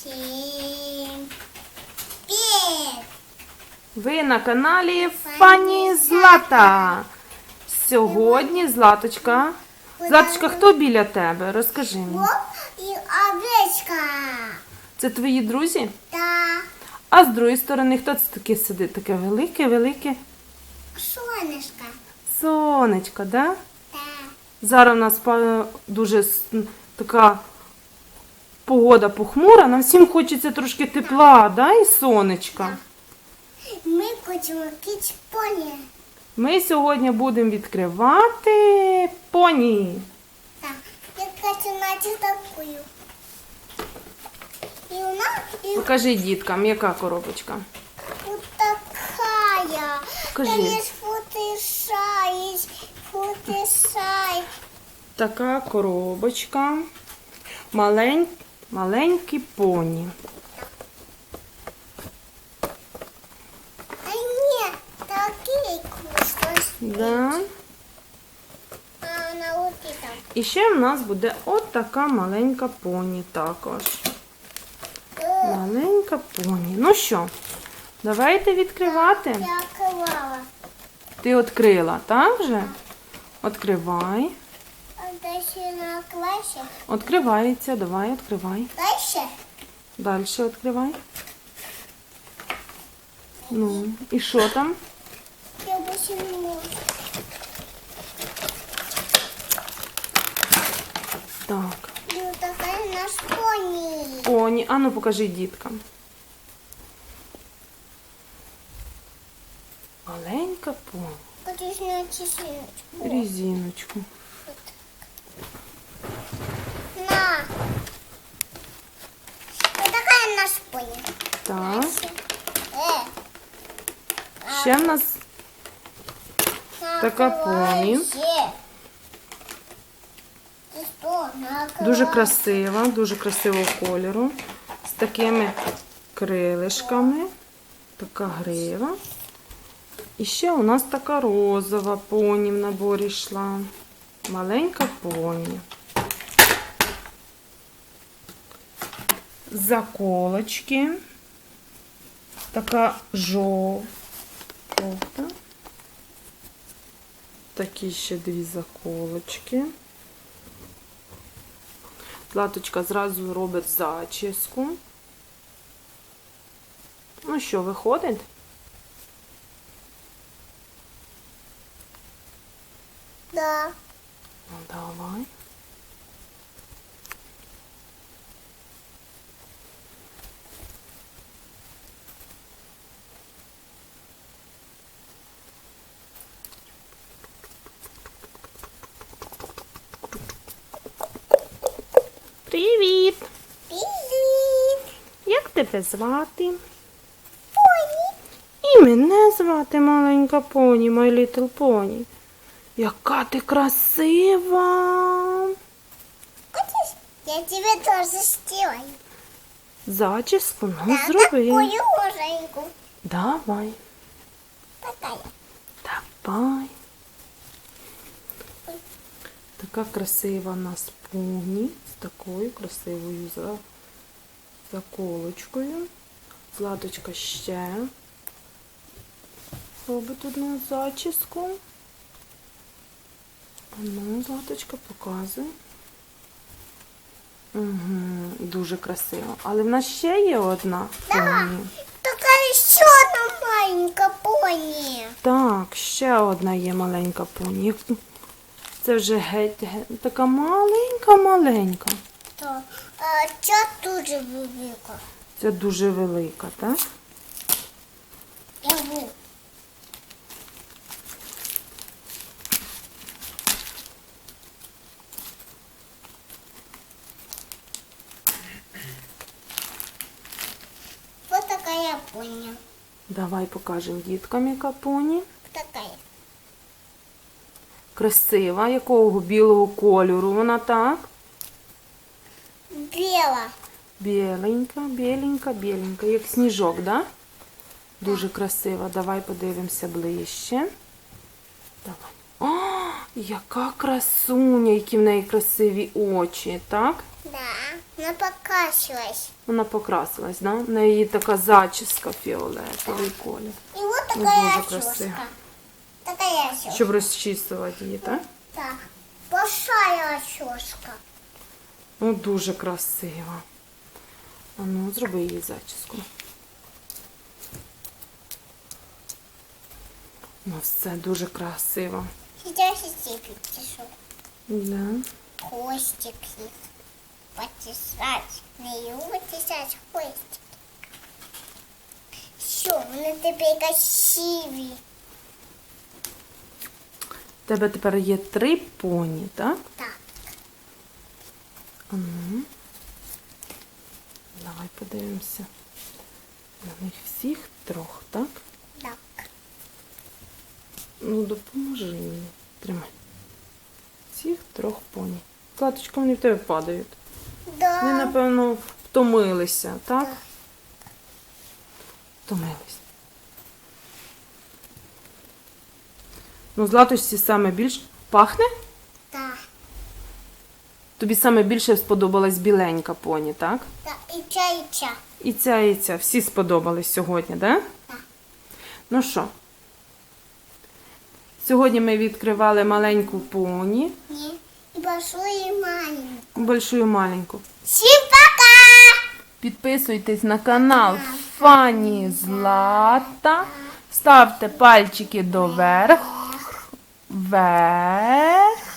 Всім привіт! Ви на каналі Фані Злата. Сьогодні Златочка. Златочка, хто біля тебе? Розкажи мені. І овечка. Це твої друзі? Та А з другої сторони, хто це таке сидить? Таке велике, велике сонечка. сонечко, да? Та Зараз у нас дуже така погода похмура. Нам всім хочеться трошки тепла, да? І сонечка. ми хочемо кіч поні. Ми сьогодні будемо відкривати поні. Так, я хочу наче такою. І вона і Покажи діткам, яка коробочка. вот такая. Покажи. Есть фотошай. Така коробочка. Малень... Маленькі поні. А ні, такий. Да. А на вот там. І ще в нас буде от така маленька поні також. Маленька поні. Ну що, давайте відкривати. Я клала. Ти відкрила, так вже? Відкривай. А дальше на класі. Відкривається, давай, відкривай. Дальше? Далі відкривай. Ну, і що там? Я больше не можу. Так. І така наш поні. Поні. А ну покажи діткам. Маленька поні. Хочу на чесіночку. Резиночку. Ще в нас Така поні. Дуже красива, дуже красивого кольору. З такими крилишками. Така грива. І ще у нас така розова поні в наборі йшла. Маленька поні. Заколочки. Така жов- жовта. Такі ще дві заколочки. Златочка зразу робить зачіску. Ну що, виходить? Да. Ну, давай. Привіт! Привіт. Як тебе звати? Поні. І мене звати маленька поні, My Little Pony. Яка ти красива! Хочеш? Я тебе тоже сделаю. Зачіску ну Да, зроби. такую роженьку. Давай, Такая. давай. Така красива у нас поні з такою красивою заколочкою. Златочка ще робить одну зачіску. А Ну, Златочка, показуй. Угу, дуже красиво. Але в нас ще є одна поні. Такая еще одна маленькая пони. Так, ще одна є маленька поні. Це вже геть, геть така маленька-маленька. То, а, ця дуже велика. Це дуже велика, так? Ву. Вот такая пони. Давай покажемо діткам, яка поні. Такая. Красива, якого білого кольору вона так? Бела. Біленька, біленька, біленька, як сніжок, да? Дуже красива. Давай подивимося ближче. Давай. О, яка красуня, які в неї красиві очі, так? Да. Она покачивалась. Вона покрасилась, да? В неї така зачіска фіолетовий колір. И вот Ну, красиво. очёска. Такая очёска. Щоб розчісувати її, так? Так. Большая очёска. Ну, дуже красиво. А ну, зроби її зачіску. Ну, все дуже красиво. Сейчас и тебе. Да. Хвостик их. Потесать. На его потесать хвостик. Все, вони тепер красиві. Тебе тепер є три поні, так? Так. Ну. Давай подивимося. На них всіх трьох, так? Так. Ну, допоможи мені. Тримай. Всіх трьох поні. Златочка, вони в тебе падають. Да. Вони, напевно, втомилися, так? Так. Втомились. Ну, Златочці саме більш пахне? Так. Тобі саме більше сподобалась біленька поні, так? Так. І ця, і ця. І ця, і ця. Всі сподобались сьогодні, так? Так. Ну що? Сьогодні ми відкривали маленьку поні, Ні. І большую, і маленьку. большу і маленьку. Всім пока! Підписуйтесь на канал Фані Злата. Ставте пальчики доверх. Vai.